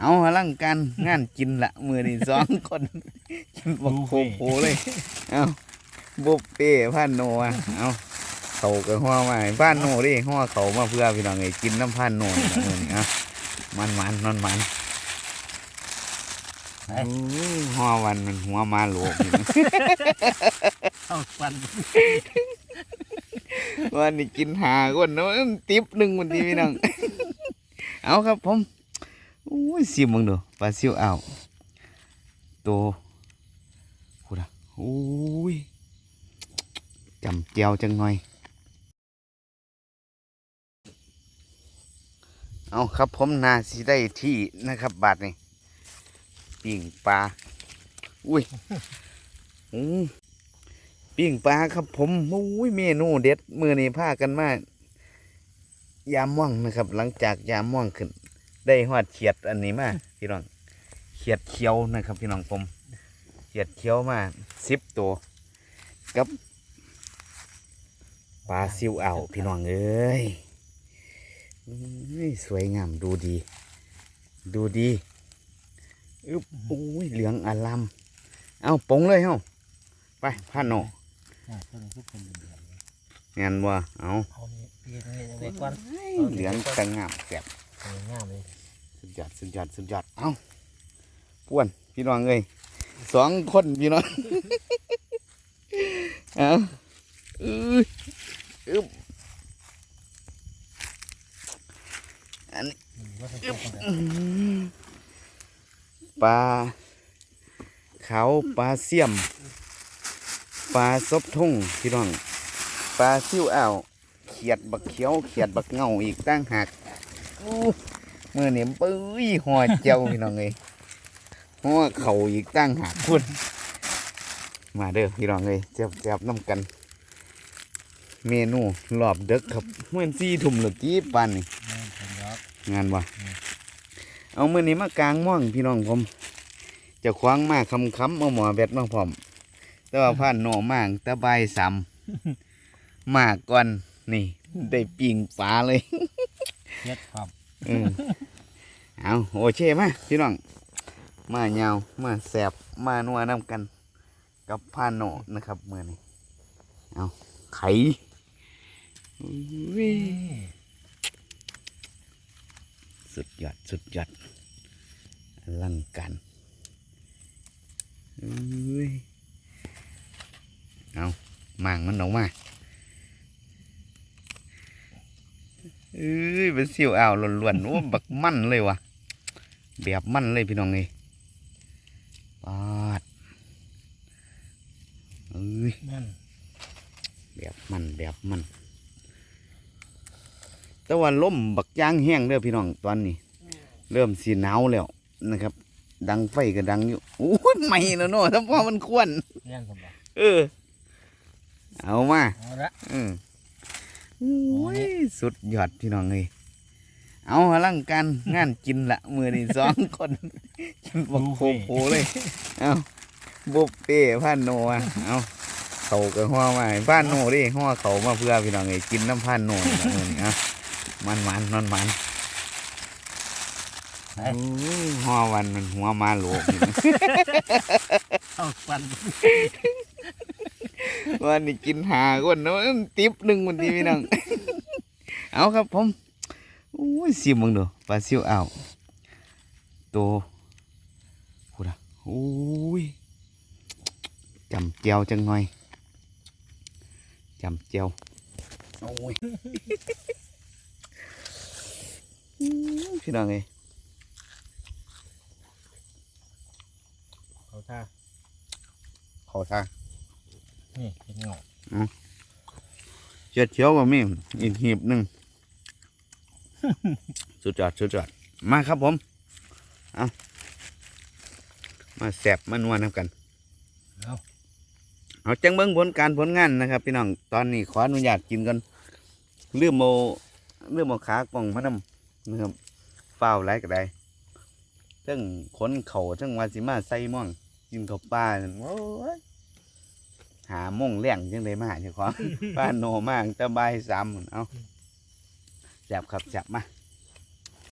เอาอลังการงานกินละมือนี่สองคนกินบักโคโคเลย เอาบุฟเป้พานโนอะเอาเขากับหัวมาให้พานโนดิหัวเขามาเพื่อพี่น้องไงกินน้ำพานโนนี่ล่ะมือนี่เอามันมันมันมันโอ้ยหัววันมันหัวมาโหลกอยู่เอาฟันวันนี้กินหาคนเนาะติ๊บหนึ่งวันนี้พี่น้องเอาครับผมโอ้ยซิมมึงดูปลาซิวอ่าวโตพูดอะโอ้ยจำเจียวจังหน่อย เอาครับผมนาสิได้ที่นะครับ บาทนี่ปิ่งปลา อุ้ยอืมปิ้งปลาครับผมโอ้ยเมนูเด็ด มือนี้พากันมายามม่วงนะครับ หลังจากยามม่วงขึ้น ได้หอดเขียดอันนี้มาพี่น้องเขียดเขียวนะครับพี่น้องผมเขียดเขียวมาสิบตัวกับปลาซิวอ่าวพี่น้องเอ้ยอุ้ยสวยงามดูดี ดูดีอึบโอ้ยเหลืองอลามเอาปงเลยเฮ้าไปพันโนอ่าตัวนี้คือเป็นเหลืองงานว่าเอาเอานี่ปีนนี่ไว้ก่อนเหลืองจังงามแสบสวย งามเลยสุดยอดสุดยอดสุดยอดเอาป้วนพี่น้องเอ้ยสองคนพี่น้องเอาอื้ออึบอันนี้อืมว่าจะเป็นคนเดียวอื้อหือปลาขาวปลาเสี่ยมปลาซบทุ่งพี่น้องปลาซิวอ่าวเขียดบักเขียวเขียดบักเงาอีกตั้งหาก อู้มือเนี่ยปื้ยหัวเจ้าพี่น้องเอ้ยหัวเข่าอีกตั้งหากพุ่นมาเด้อพี่น้องเอ้ยเจ็บเจ็บน้ำกัน เมนูรอบเด็กครับเมื่อสี่ทุ่มหรือจีปานนี่แม่นเอกงานวะเอามือนี้มากลางม่วงพี่น้องผม จะคว้างมากคำคำเอาหมอแบดมาพร้อม แต่ว่าผ่านโนมากต่ใบายสามมากก่อนนี่ ได้ปิ่งปลาเลย เฮ็ดความเออเอาโอเคมาพี่น้องมาเงาวมาแสบมานัวน้ำกัน กับผ่านโนนะครับเมื่อนี้เอาไข่สุดยอดสุดยอดลังการอุ้ยเอามางมันออกมา เอ้ยเป็นสิวอ่าวล้วนๆโอ้บักมันเลยวะแบบมันเลยพี่น้องเอ้ยปาดเอ้ยนั่นแบบมันแบบมัน แต่ว่าลมบักย่างแห้งเด้อพี่น้องตอนนี้ เริ่มสีหนาวแล้วนะครับ ดังไฟก็ดังอยู่โอ้ยไม่แล้วเนาะถ้าพอมันควนแน่นสมบัติเออ เอามาเอาละอืมโอ้ยสุดยอดพี่น้องเลยเอาอลังการงานกินละมือนี่สองคนกินบักโคโคเลยเอาบุฟเป้พานโนอะเอาเขากับหัวมาให้พานโนดิหัวเขามาเพื่อพี่น้องเลยกินน้ำพานโนนี่ล่ะมือนี่อะมันมันมันมันโอ้ยหัววันมันหัวมาโหลกอยู่เอาฟัน วันนี้กินหาคนเนาะติ๊บหนึ่งวันนี้พี่น้อง เอาครับผมโอ้ยซิมมึงดูปลาซิวอ่าวโตพูดอะโอ้ยจำเจียวจังหน่อยจำเจียวโอ้ยพี่น้องเอ้ยเขาท่าขอท่า นี่เป็นเงาเจียวเจียวก็มีอีกหีบหนึ่งสุดยอดสุดยอดมาครับผมเอามาแสบมานวลนำกันเอาเอาจังเบิ้งผลการผลงานนะครับ พี่น้องตอนนี้ขออนุญาตกินกันเรื่องโมเรื่องโมขากล่องมานำนะครับฝ้าวไรก็ได้ทั้งขนเข่าทั้งวาสิมาใส่ม่องกินข้าวปลานั่นโอ้ย หาม่งเลี้ยงจังเลยมาเจ้าของ บ้านโนมากจะบายซ้ำเอาจับขับจับมา